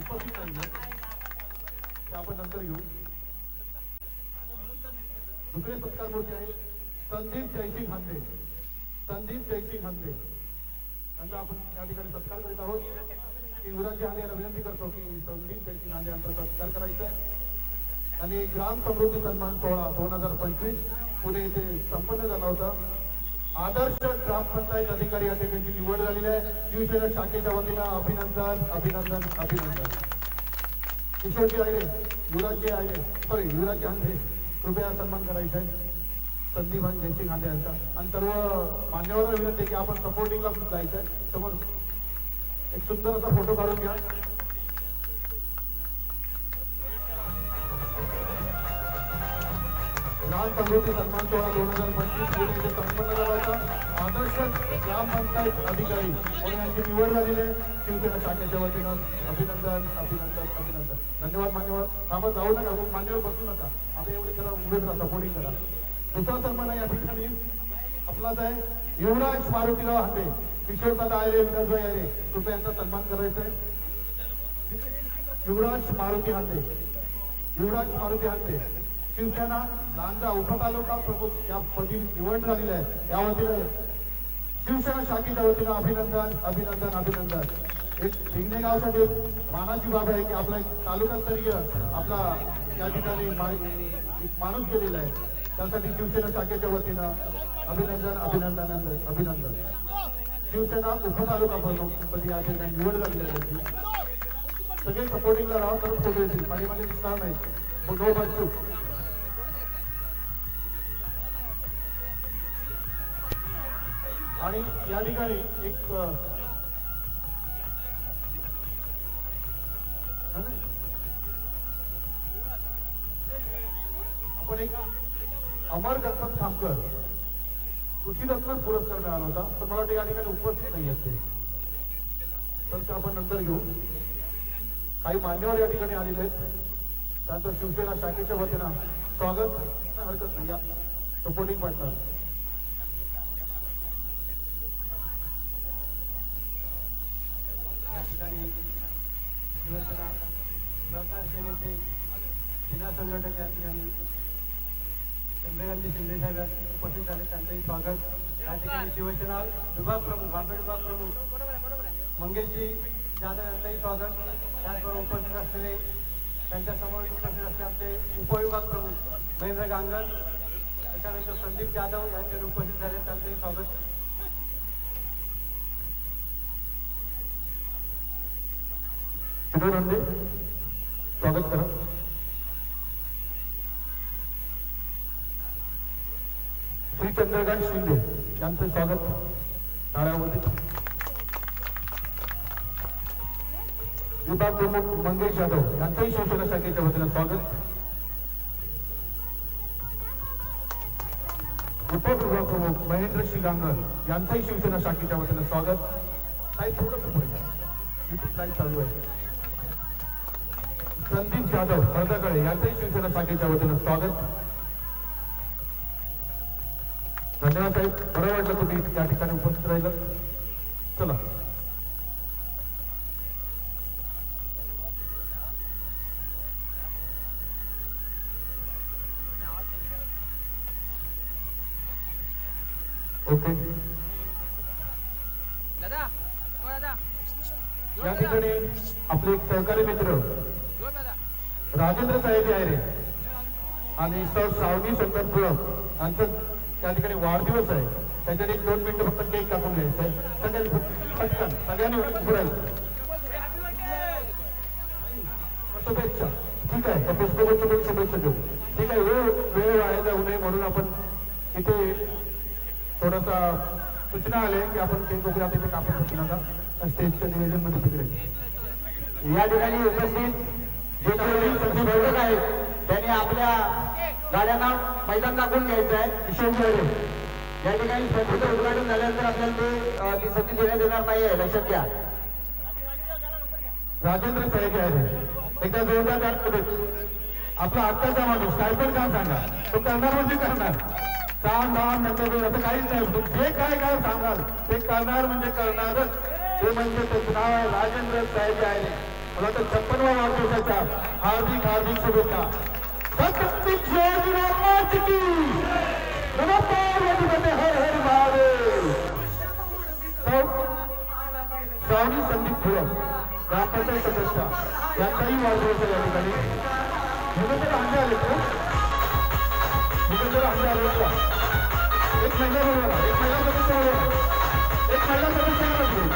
उपस्थित नाहीये आपण नंतर घेऊ दुसरे सत्कार मूर्ती आहे संदीप जयसिंग हांदे संदीप जयसिंग हांदे यांचा आपण या ठिकाणी सत्कार करीत आहोत. की युवराजी हांदे यांना विनंती करतो की संदीप जयसिंग हांदे यांचा सत्कार करायचा आहे. आणि ग्राम समृद्धी सन्मान सोहळा दोन हजार पंचवीस पुणे येथे संपन्न झाला होता. आदर्श ग्रामपंचायत अधिकारी या ठिकाणी निवड झालेली आहे. शिवसेना शाखेच्या वतीनं अभिनंदन अभिनंदन अभिनंदन. किशोरजी आयरे युवराजजी आयरे सॉरी युवराजजी हांदे कृपया सन्मान करायचा आहे संदीप जयसिंग हांदे यांचा आणि सर्व मान्यवर विनंती की आपण सपोर्टिंगला जायचं आहे समोर एक सुंदर असा फोटो काढून घ्या. बाल समृद्धी सन्मान सोहळा दोन हजार पंचवीस पुणे येथे संपन्न करायचा आदर्श ग्रामपंचायत अधिकारी म्हणून यांची निवड झालेली आहे. शिवसेना शाखेच्या वतीनं अभिनंदन अभिनंदन अभिनंदन. धन्यवाद मान्यवर. थांबत जाऊ नका. मान्यवर बसू नका. आता एवढे करा उभेच राहा सपोर्टिंग करा. दुसरा सन्मान आहे या ठिकाणी. आपलाच आहे. युवराज मारुतीराव हांडे. किशोरदादा आयरे विनोदभाई आयरे कृपया यांचा सन्मान करायचा आहे. युवराज मारुती हांडे. युवराज मारुती हांडे. शिवसेना लांजा उपतालुका प्रमुख या पदी निवड झालेली आहे. या वतीने शिवसेना शाखेच्या वतीनं अभिनंदन अभिनंदन अभिनंदन. एक ढिंगणे गावसाठी एक मानाची बाब आहे की आपला एक तालुकास्तरीय आपला या ठिकाणी एक माणूस गेलेला आहे. त्यासाठी शिवसेना शाखेच्या वतीनं अभिनंदन अभिनंदन अभिनंदन. शिवसेना उपतालुका प्रमुख पदी या ठिकाणी निवड झालेली आहे. सगळे सपोर्टिंगला राहा तर फोटो येतील. पाठीमागे दिसणार नाही. मग बच्चू आणि या ठिकाणी एक आपण एक अमर गणपत खामकर कृषीरत्न पुरस्कार मिळाला होता तर मला वाटतं या ठिकाणी उपस्थित नाही आहेत ते. तर ते आपण नंतर घेऊ. काही मान्यवर या ठिकाणी आलेले आहेत. त्यानंतर शिवसेना शाखेच्या वतीनं स्वागत. हरकत नाही या सपोर्टिंग पार्टनर या ठिकाणी शिवसेना सहकार सेनेचे जिल्हा संघटक या ठिकाणी चंद्रकांतजी शिंदे साहेब उपस्थित झाले त्यांचंही स्वागत या ठिकाणी शिवसेना विभाग प्रमुख बांबे विभाग प्रमुख मंगेशजी जाधव यांचंही स्वागत त्याचबरोबर उपस्थित असलेले त्यांच्यासमोर उपस्थित असले आमचे उपविभाग प्रमुख महेंद्र गांगण त्याच्यानंतर संदीप जाधव यांचे उपस्थित झाले त्यांचंही स्वागत स्वागत करा श्री चंद्रकांत शिंदे यांचं स्वागत टाळ्यामध्ये विभाग प्रमुख मंगेश यादव यांचंही शिवसेना शाखेच्या वतीनं स्वागत. उपविभाग प्रमुख महेंद्र श्रीगांगर यांचंही शिवसेना शाखेच्या वतीनं स्वागत. काही थोडंसं पुढे घ्या. चालू आहे. संदीप जाधव हळदगळे यांचंही शिवसेना शाखेच्या वतीनं स्वागत. धन्यवाद साहेब. बरं वाटलं तुम्ही या ठिकाणी उपस्थित राहिलं. चला. ओके. हो या ठिकाणी आपले एक सहकारी मित्र. राजेंद्र साहेब आहे रे. आणि सर शंकर पुळक यांचं त्या ठिकाणी वाढदिवस आहे. त्याच्यात एक दोन मिनिटं फक्त केक कापून घ्यायचा आहे सगळ्यांनी पटकन सगळ्यांनी उभं शुभेच्छा. ठीक आहे. त्या पुष्पगुच्छ पण शुभेच्छा देऊ. ठीक आहे. वेळ वेळ वाया जाऊ नये म्हणून आपण इथे थोडासा सूचना आले की आपण केक वगैरे आता इथे कापून घेऊ नका स्टेजच्या नियोजनमध्ये तिकडे. या ठिकाणी उपस्थित जे काही संशोधक आहेत त्यांनी आपल्या गाड्यांना मैदान दाखवून घ्यायचं आहे किशोर गोरे या ठिकाणी स्पर्धेचं उद्घाटन झाल्यानंतर आपल्याला ते ती संधी देण्यात येणार नाही आहे लक्षात घ्या. राजेंद्र सैके आहे एकदा जोरदार आपला आत्ताचा माणूस काय पण काम सांगा. तो करणार म्हणजे करणार. काम धाम नंतर असं काहीच नाही. जे काय काय सांगाल ते करणार म्हणजे करणारच. ते म्हणजे त्याचं नाव आहे राजेंद्र साहेब आहे मला तर छप्पनवा वाढदिवसाच्या हार्दिक हार्दिक शुभेच्छा. छत्रपती हो. संदीप फुलं ग्रामपंचायत सदस्य. यांचाही वाढदिवस या ठिकाणी. आले तो आले एक महिला बोलवा एक महिला सदस्य बोलवा एक महिला सदस्य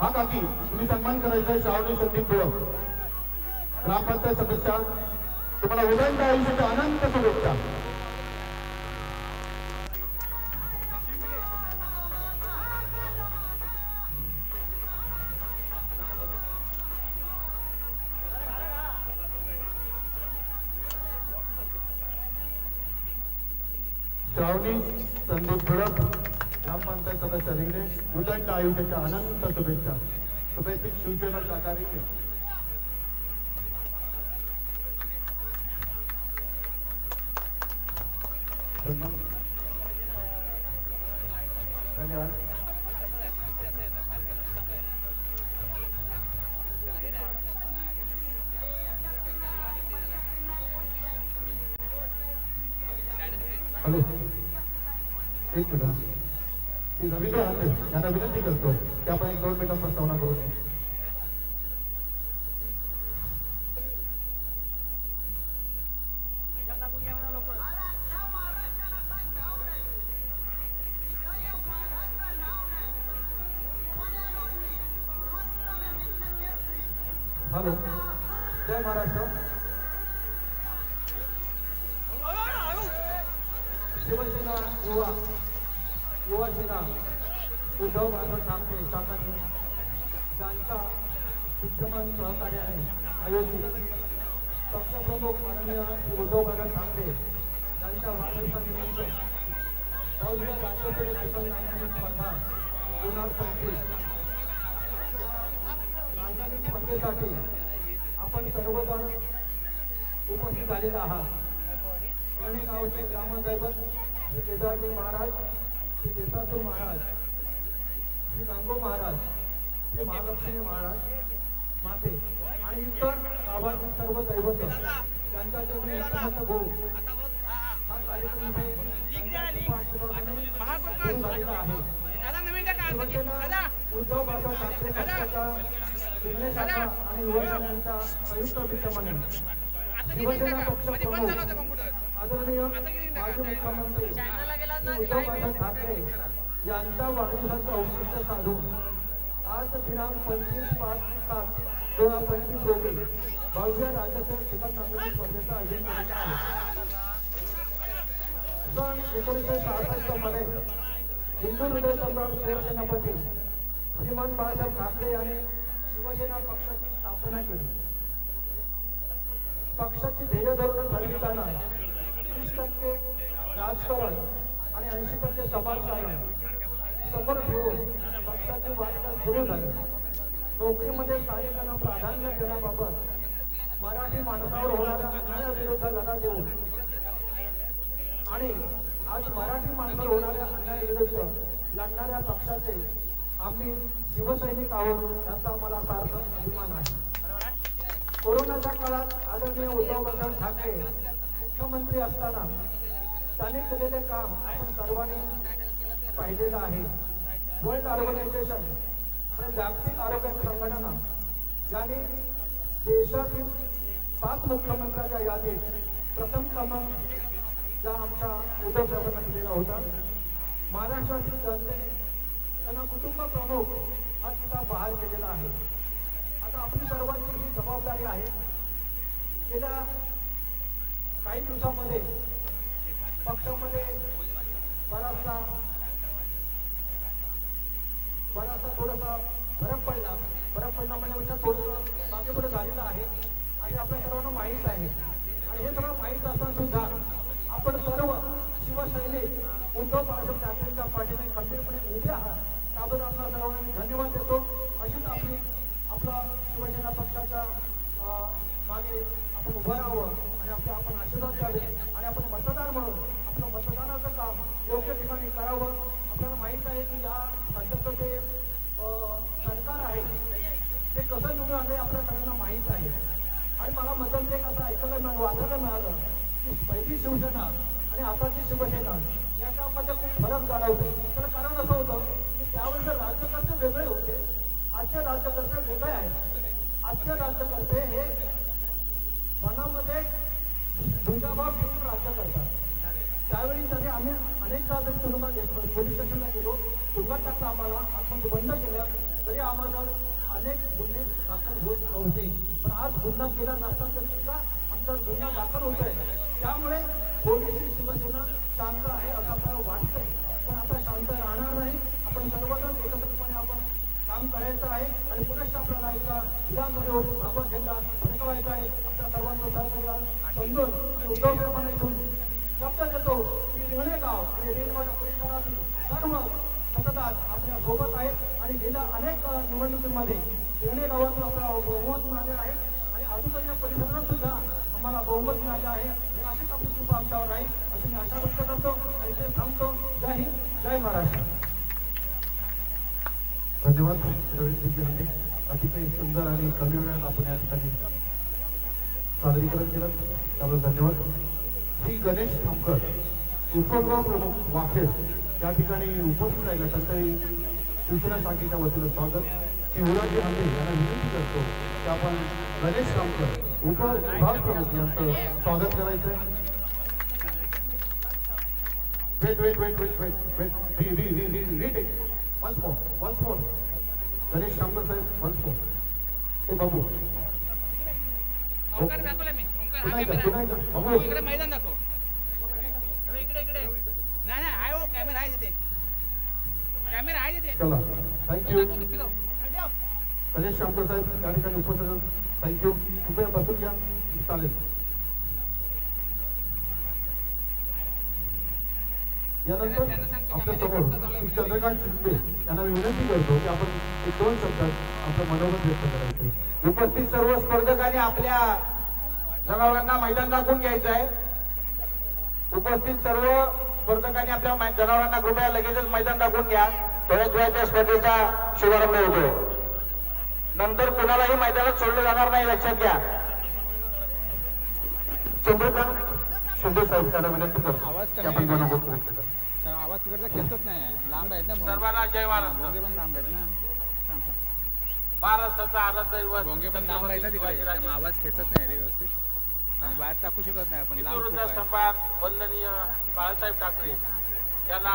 हा काकी तुम्ही सन्मान करायचा आहे संदीप बुळक ग्रामपंचायत सदस्या तुम्हाला उदंड आयुष्याच्या अनंत शुभेच्छा. आयुष्याच्या अनंत शुभेच्छा. शुभेच्छित शिवसेना सहकारी धन्यवाद. हॅलो. एक मिनिट. रवींद्र हाते यांना विनंती करतो की आपण एक दोन मिनिटात प्रस्तावना करू हॅलो जय महाराष्ट्र. उद्धव बाळासाहेब ठाकरे शाखा ज्यांचा विद्यमान सहकार्याने आयोजित पक्षप्रमुख माननीय श्री उद्धव बाळासाहेब ठाकरे यांच्या वाढदिवसानिमित्त भव्य राज्यस्तरीय चिकन नागरिक स्पर्धा दोन हजार पंचवीस नायकांनी स्पर्धेसाठी आपण सर्वजण उपस्थित झालेले आहात. आणि गावचे ग्रामदैवत श्री केदारजी महाराज श्री देसासू महाराज श्री गांगो महाराज. श्री महालक्ष्मी महाराज. माते. आणि इतर गावातील सर्व दैवत. त्यांचा जो मी हा कार्यक्रम झालेला आहे. उद्धव बाळासाहेब ठाकरे पक्षाच्या निर्णय आणि युवसेना संयुक्त विद्यमाने शिवसेना टाका आदरणीय माजी मुख्यमंत्री उद्धव बाळासाहेब ठाकरे यांच्या वाढदिवसाचं औचित्य साधून आज दिनांक पंचवीस पाच सात दोन हजार पंचवीस रोजी भव्य राज्यस्तरीय चिकन नागरिक स्पर्धेचं आयोजन करण्यात आहे. सन एकोणीसशे सहासष्टमध्ये हिंदू हृदय सम्राट शिवसेनापती श्रीमान बाळासाहेब ठाकरे यांनी शिवसेना पक्षाची स्थापना केली. पक्षाची ध्येय धोरण ठरविताना तीस टक्के राजकारण आणि ऐंशी टक्के समाजकारण समोर ठेवून पक्षाची वाटचाल सुरू झाली. नोकरीमध्ये स्थानिकांना प्राधान्य देण्याबाबत मराठी माणसावर होणाऱ्या अन्यायाविरुद्ध लढा देऊन आणि आज मराठी माणसावर होणाऱ्या अन्यायाविरुद्ध लढणाऱ्या पक्षाचे आम्ही शिवसैनिक आहोत याचा आम्हाला सार्थ अभिमान आहे. कोरोनाच्या काळात आदरणीय उद्धव बाळासाहेब ठाकरे मुख्यमंत्री असताना त्यांनी केलेले काम आपण सर्वांनी पाहिलेलं आहे. वर्ल्ड ऑर्गनायझेशन आणि जागतिक आरोग्य संघटना यांनी देशातील पाच मुख्यमंत्र्यांच्या यादीत प्रथम क्रमांक या आमच्या उद्धव साहेबांना दिलेला होता महाराष्ट्रातील जनतेने त्यांना कुटुंब प्रमुख हा किताब बहाल केलेला आहे. आता आपली सर्वांची ही जबाबदारी आहे गेल्या काही दिवसामध्ये पक्षामध्ये बराचसा बराचसा थोडासा फरक पडला. फरक पडला म्हणजे, म्हणजे थोडंसं मागे पुढे झालेलं आहे. आणि आपल्या सर्वांना माहीत आहे. आणि हे सगळं माहीत असताना सुद्धा आपण सर्व शिवसैनिक उद्धव बाळासाहेब ठाकरेंच्या पाठीने खंबीरपणे उभे आहात. त्याबद्दल आपल्या सर्वांना धन्यवाद देतो. अशीच आपली आपला शिवसेना पक्षाच्या मागे आपण उभं राहावं आणि आपला आपण आशीर्वाद द्यावे आणि आपण मतदार म्हणून आणि मला मदत एक असं ऐकायला मिळालं वाचायला मिळालं की पहिली शिवसेना आणि आताची शिवसेना याच्यामध्ये खूप फरक जाणवतो त्याला कारण असं होतं की त्यावेळेस राज्यकर्ते वेगळे होते आजचे राज्यकर्ते वेगळे आहेत. आजचे राज्यकर्ते हे मनामध्ये दुजाभाव घेऊन राज्य करतात. त्यावेळी तरी आम्ही अनेकदा जर तुरुंगात घेतलो. पोलीस स्टेशनला गेलो. तुरुंगात टाकलं आम्हाला. आपण बंद केलं. तरी आम्हाला अनेक गुन्हे दाखल होत नव्हते. पण आज गुन्हा केला नसताना तरी सुद्धा आमचा गुन्हा दाखल होत आहे त्यामुळे थोडीशी शिवसेना शांत आहे असं आपल्याला वाटतंय. पण आता शांत राहणार नाही. आपण सर्वजण एकत्रितपणे आपण काम करायचं आहे आणि पुनश्च आपल्याला एका विधानसभेवर भगवत झेंडा फडकवायचा आहे. आपल्या सर्वांचा सहकार्य समजून उद्धव उद्धवसाहेबांना इथून शब्द देतो की रिंगणे गाव आणि रेणगावच्या परिसरातील सर्व सततात आपल्यासोबत आहेत. आणि गेल्या अनेक निवडणुकीमध्ये रिंगणे गावातून आपल्याला बहुमत मिळाले आहे. आणि आजूबाजूच्या परिसरात सुद्धा आम्हाला बहुमत मिळाले आहे. अशीच आपली कृपा आमच्यावर आहे. अशी मी आशा व्यक्त करतो आणि ते थांबतो. जय हिंद जय महाराष्ट्र. धन्यवाद रवींद्र अतिशय सुंदर आणि कमी वेळात आपण या ठिकाणी सादरीकरण केलं. त्याबद्दल धन्यवाद. श्री गणेश ठामकर उपग्रह प्रमुख वाखेड या ठिकाणी उपस्थित राहिला. त्यांचंही शिवसेना शाखेच्या वतीनं स्वागत उराजी हांडे यांना विनंती करतो की आपण गणेश ठामकर उपविभाग प्रमुख यांचं स्वागत करायचं wait, wait, wait. Re, re, re, re, retake. Once more, once more. Ganesh शांकर साहेब, more. हे बाबू ओंकार दाखवला मी ओंकार हा कॅमेरा. बाबू. हो, इकडे मैदान दाखव इकडे इकडे नाही नाही आहे हो आहे तिथे कॅमेरा आहे तिथे चला थँक्यू गणेश शांकर साहेब या ठिकाणी उपस्थित थँक्यू कृपया बसून घ्या चालेल यानंतर आपल्यासमोर चंद्रकांत शिंदे यांना मी विनंती करतो की आपण एक दोन शब्दात आपलं मनोगत व्यक्त करायचं उपस्थित सर्व स्पर्धकांनी आपल्या जनावरांना मैदान दाखवून घ्यायचं आहे उपस्थित सर्व स्पर्धकांनी आपल्या जनावरांना कृपया लगेचच मैदान दाखवून घ्या. वेळाच्या स्पर्धेचा शुभारंभ होतोय नंतर कोणालाही मैदानात सोडलं जाणार नाही लक्षात घ्या. चंद्रकांत शिंदे साहेब विनंती करतो. आवाज तिकडचा खेचत नाही. लांब आहेत ना. सर्वांना जय भोंगे पण लांब आहेत ना. महाराष्ट्राचा आराध्य पण लांब आहेत ना तिकडे. आवाज खेचत नाही रे व्यवस्थित. आणि बाहेर टाकू शकत नाही आपण लांब खूप आहे. वंदनीय बाळासाहेब ठाकरे यांना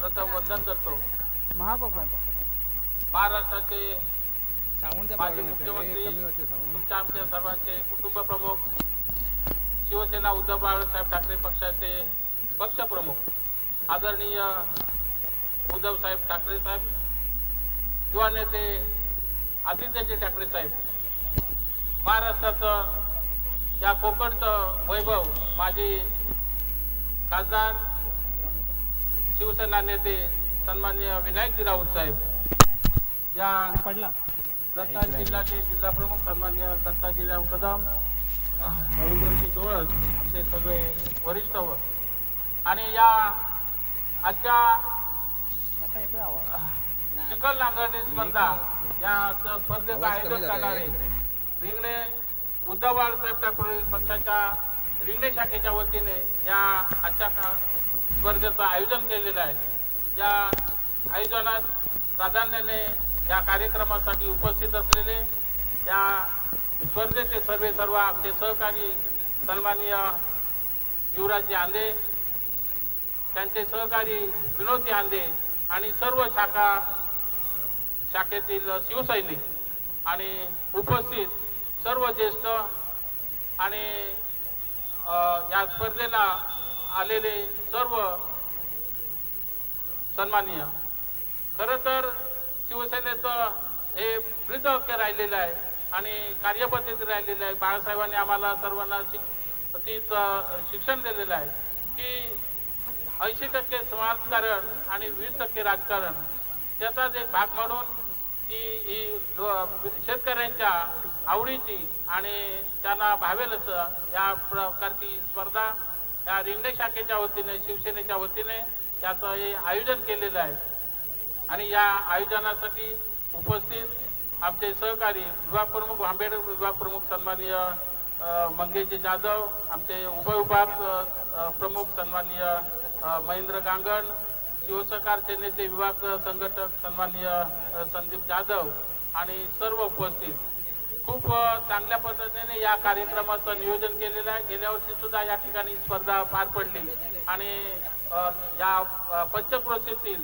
प्रथम वंदन करतो. महाकोकण महाराष्ट्राचे साऊंडचा माजी प्रॉब्लेम येतो रे मुख्यमंत्री कमी होते साऊंड तुमच्या आमच्या सर्वांचे कुटुंब प्रमुख शिवसेना उद्धव बाळासाहेब ठाकरे पक्षाचे पक्षप्रमुख आदरणीय उद्धव साहेब ठाकरे साहेब युवा नेते आदित्यजी ठाकरे साहेब महाराष्ट्राचं या कोकणचं वैभव माजी खासदार शिवसेना नेते सन्मान्य विनायकजी राऊत साहेब या पडला रत्नागिरी जिल्ह्याचे जिल्हा प्रमुख सन्मान्य दत्ताजीराव कदम रवींद्रजी डोळस आमचे सगळे वरिष्ठ व आणि या आजच्या चिखल नांगरणी स्पर्धा या स्पर्धेचं आयोजन करणारे. रिंगणे उद्धव बाळासाहेब ठाकरे पक्षाच्या रिंगणे शाखेच्या वतीने या आजच्या का स्पर्धेचं आयोजन केलेलं आहे. या आयोजनात प्राधान्याने या कार्यक्रमासाठी उपस्थित असलेले या स्पर्धेचे सर्वे सर्व आमचे सहकारी सन्माननीय युवराजजी आंदे त्यांचे सहकारी विनोदजी आंदे आणि सर्व शाखा शाखेतील शिवसैनिक आणि उपस्थित सर्व ज्येष्ठ आणि या स्पर्धेला आलेले सर्व सन्माननीय. खरं तर शिवसेनेचं हे वृद्धक्क्य राहिलेलं आहे आणि कार्यपद्धती राहिलेलं आहे. बाळासाहेबांनी आम्हाला सर्वांना शिक तीच शिक्षण दिलेलं आहे की ऐंशी टक्के समाजकारण आणि वीस टक्के राजकारण. त्याचाच एक भाग म्हणून की ही शेतकऱ्यांच्या आवडीची आणि त्यांना भावेल असं या प्रकारची स्पर्धा या रिंगणे शाखेच्या वतीने शिवसेनेच्या वतीने त्याचं हे आयोजन केलेलं आहे. आणि या आयोजनासाठी उपस्थित आमचे सहकारी विभाग प्रमुख भांबेड विभाग प्रमुख सन्माननीय मंगेशजी जाधव आमचे उपविभाग प्रमुख सन्माननीय महेंद्र गांगण शिवसहकार सेनेचे विभाग संघटक सन्माननीय संदीप जाधव आणि सर्व उपस्थित खूप चांगल्या पद्धतीने या कार्यक्रमाचं नियोजन केलेलं आहे. गेल्या वर्षी सुद्धा या ठिकाणी स्पर्धा पार पडली आणि या पंचक्रोशीतील